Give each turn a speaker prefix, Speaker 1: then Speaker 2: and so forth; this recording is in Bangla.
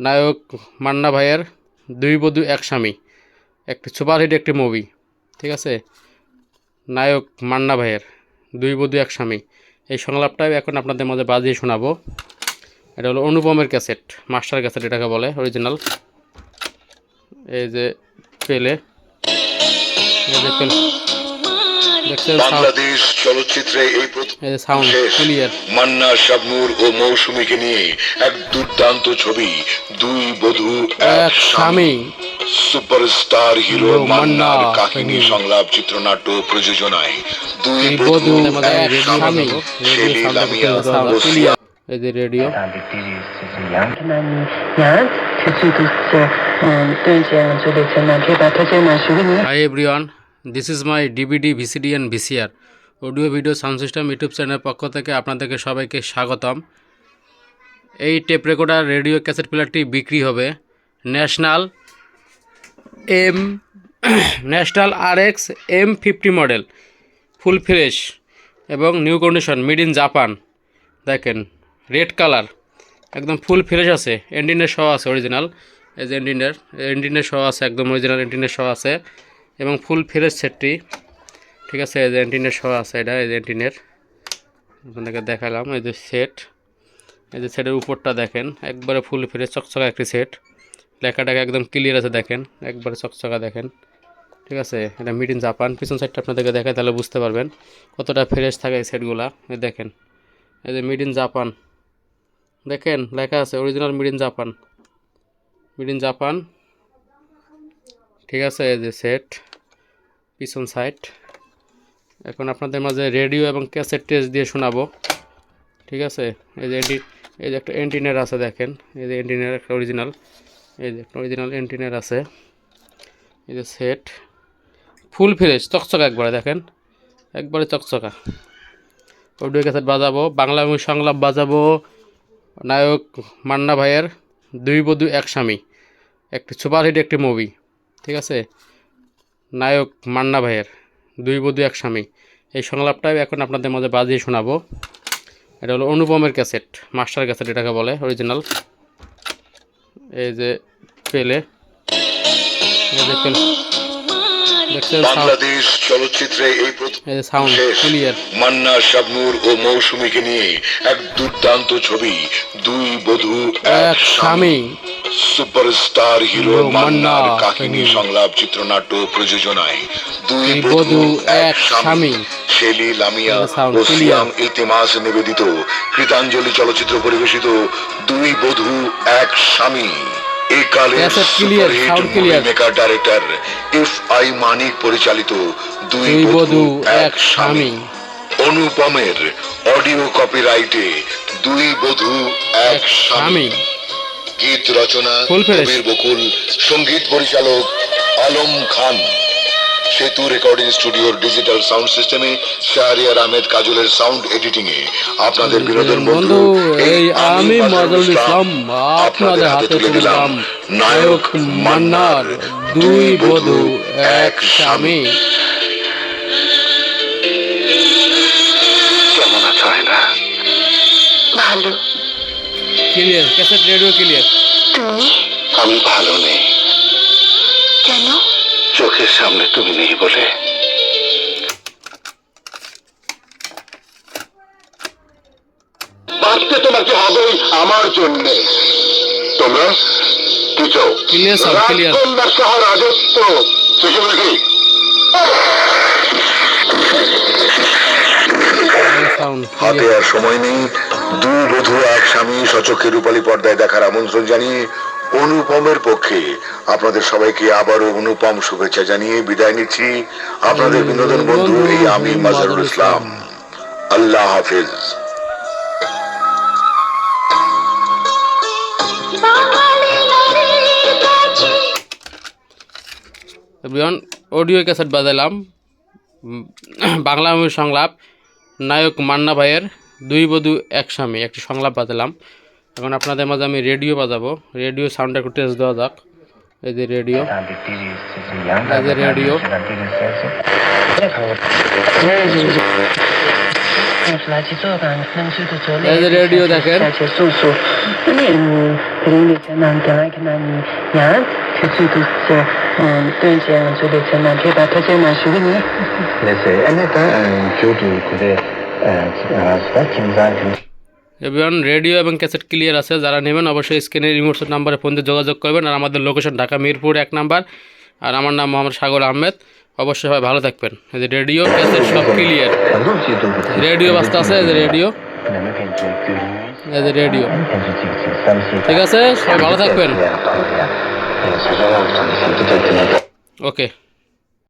Speaker 1: নায়ক মান্না ভাইয়ের দুই বধু, এক স্বামী। একটি সুপারহিট একটি মুভি। ঠিক আছে? নায়ক মান্না ভাইয়ের দুই বধু, এক স্বামী। এই সংলাপটাই এখন আপনাদের মাঝে বাজিয়ে শোনাবো। এটা হলো অনুপমের ক্যাসেট, মাস্টার ক্যাসেট এটাকে বলে অরিজিনাল এই যে পেলে, এই যে পেলে?
Speaker 2: বাংলাদেশ চলচ্চিত্রে এই প্রথম মান্না শাবনুর ও মৌসুমীকে নিয়ে এক দুর্দান্ত ছবি দুই বধু
Speaker 1: এক
Speaker 2: স্বামী। সুপারস্টার হিরো মান্নার কাহিনী সংলাপ চিত্রনাট্য প্রযোজনায় দুই বধু এক স্বামী শেলি লামিয়া ও
Speaker 1: সিয়া এই যে
Speaker 3: radio.
Speaker 1: Hi everyone this is my DVD VCD and VCR audio video sound system YouTube চ্যানেলের পক্ষ থেকে আপনাদেরকে সবাইকে স্বাগতম। এই টেপ রেকর্ডার রেডিও ক্যাসেট প্লেয়ারটি বিক্রি হবে National M National R X M fifty model full fresh এবং new condition made in Japan দেখেন রেড কালার একদম ফুল ফ্রেশ আছে। এন্ডিনের সহ আছে অরিজিনাল এই যে এন্ডিনের এন্ডিনের সহ আছে, একদম অরিজিনাল এন্ডিনের সহ আছে। এবং ফুল ফ্রেশ সেটটি, ঠিক আছে, এই যে এন্টিনের সহ আছে এটা, এই যে এন্টিনের। আপনাদেরকে দেখালাম, এই যে সেট। এই যে সেটের উপরটা দেখেন, একবারে ফুল ফ্রেশ, চকচকা একটি সেট। লেখাটাকে একদম ক্লিয়ার আছে, দেখেন, একবারে চকচকা দেখেন। ঠিক আছে, এটা মিড ইন জাপান, পিছন সাইডটা আপনাদেরকে দেখায় তাহলে বুঝতে পারবেন কতটা ফ্রেশ থাকে এই সেটগুলা। এই দেখেন, এই যে মিড ইন জাপান। দেখেন, লেখা আছে, original made in Japan. Made in Japan ঠিক আছে, এই যে সেট পিছন সাইড এখন আপনাদের মাঝে রেডিও এবং ক্যাসেট টেস্ট দিয়ে শোনাবো। ঠিক আছে? এই যে এন্টি, এই যে একটা এন্টিনার আছে দেখেন। এই যে এন্টিনার একটা অরিজিনাল এই যে একটা অরিজিনাল এন্টিনার আছে। এই যে সেট ফুল ফ্রেশ চকচকা একবারে দেখেন। একবারে চকচকা। অডিও ক্যাসেট বাজাবো, বাংলা সংলাপ বাজাবো। নায়ক মান্না ভাইয়ের দুই বধু, এক স্বামী। একটি সুপারহিট, একটি মুভি ঠিক আছে? নায়ক মান্না ভাইয়ের দুই বধূ এক স্বামী। এই সংলাপটাই এখন আপনাদের মধ্যে বাজিয়ে শোনাবো। এটা হলো অনুপমের ক্যাসেট মাস্টার ক্যাসেট এটাকে বলে অরিজিনাল এই যে পেলে
Speaker 2: বাংলাদেশ চলচ্চিত্রে এই প্রথম মান্না শাবনুর ও মৌসুমীকে নিয়ে এক দুর্দান্ত ছবি দুই বধূ
Speaker 1: এক
Speaker 2: স্বামী। সুপারস্টার হিরো মান্নার কাহিনী। সংলাপ চিত্রনাট্য প্রযোজনায় দুই বধূ এক স্বামী। শেলি লামিয়া ও সিয়াম ইলতিমাস নিবেদিত কৃতাঞ্জলি চলচ্চিত্র পরিবেশিত
Speaker 1: Dui Bodhu Ek Swami.
Speaker 2: Maker director F I Manik পরিচালিত দুই বধূ এক স্বামী অনুপমের অডিও কপিরাইটে দুই বধূ এক স্বামী গীত রচনা। কবির বকুল সংগীত পরিচালক আলম খান। সেতু রেকর্ডিং স্টুডিওর ডিজিটাল সাউন্ড সিস্টেমে শাহরিয়ার আহমেদ কাজলের সাউন্ড এডিটিং এ আপনাদের বিনোদন বন্ধু
Speaker 1: এই আমি মজল ইসলাম আপনাদের হাতে তুলে দিলাম নায়ক মান্নার দুই বধূ এক স্বামী।
Speaker 2: কেমন আছো
Speaker 3: ভালো।
Speaker 1: ক্লিয়ার ক্যাসেট রেডিও ক্লিয়ার
Speaker 2: আমি ভালো নেই।
Speaker 3: কেন?
Speaker 2: চোখের সামনে তুমি নেই বলে। বাঁচতে তোমাকে হবেই আমার জন্য? তোমরা কি চাও
Speaker 1: Clear, sir, clear.
Speaker 2: রাজকন্যার সহ রাজত্ব শেষে হাতে আর সময় নেই। দুই বধূ এক স্বামী সচক্ষে রূপালী পর্দায় দেখার আমন্ত্রণ জানিয়ে অনুপমের পক্ষে আপনাদের সবাইকে আবারও অনুপম শুভেচ্ছা জানিয়ে বিদায় নিচ্ছি। আপনাদের বিনোদন বন্ধু এই আমি মাজারুল ইসলাম। আল্লাহ হাফিজ।
Speaker 1: অডিও ক্যাসেট বাজালাম। বাংলা সংলাপ। নায়ক মান্না ভাইয়ের দুই বধু এক স্বামী, একটি সংলাপ বাজালাম। এখন আপনাদের মাঝে আমি রেডিও বাজাবো। রেডিও সাউন্ড একটু টেস্ট দেওয়া যাক। এই যে রেডিও। রেডিও। রেডিও
Speaker 4: দেখেন। 的地理是这样。
Speaker 3: 用出来去做吧，能去的做
Speaker 1: 那是 radio 的跟
Speaker 3: 下去叔叔，那你嗯，可能你在那跟来跟那你呀，去去都是嗯，对这样做的在那可以把他这样说给你。
Speaker 4: let's say and then due to today uh kim zan
Speaker 1: everyone radio এবং ক্যাসেট ক্লিয়ার আছে যারা নেবেন অবশ্যই স্ক্রিনে রিমোট নাম্বারে ফোন দিয়ে যোগাযোগ করবেন আর আমাদের লোকেশন ঢাকা মিরপুর এক নাম্বার আর আমার নাম মোহাম্মদ সাগর আহমেদ অবশ্যই সবাই ভালো থাকবেন এই যে রেডিও ক্যাসেট সব ক্লিয়ার রেডিও বাজতে আছে এই যে রেডিও এই যে রেডিও ঠিক আছে সবাই ভালো থাকবেন ఓకే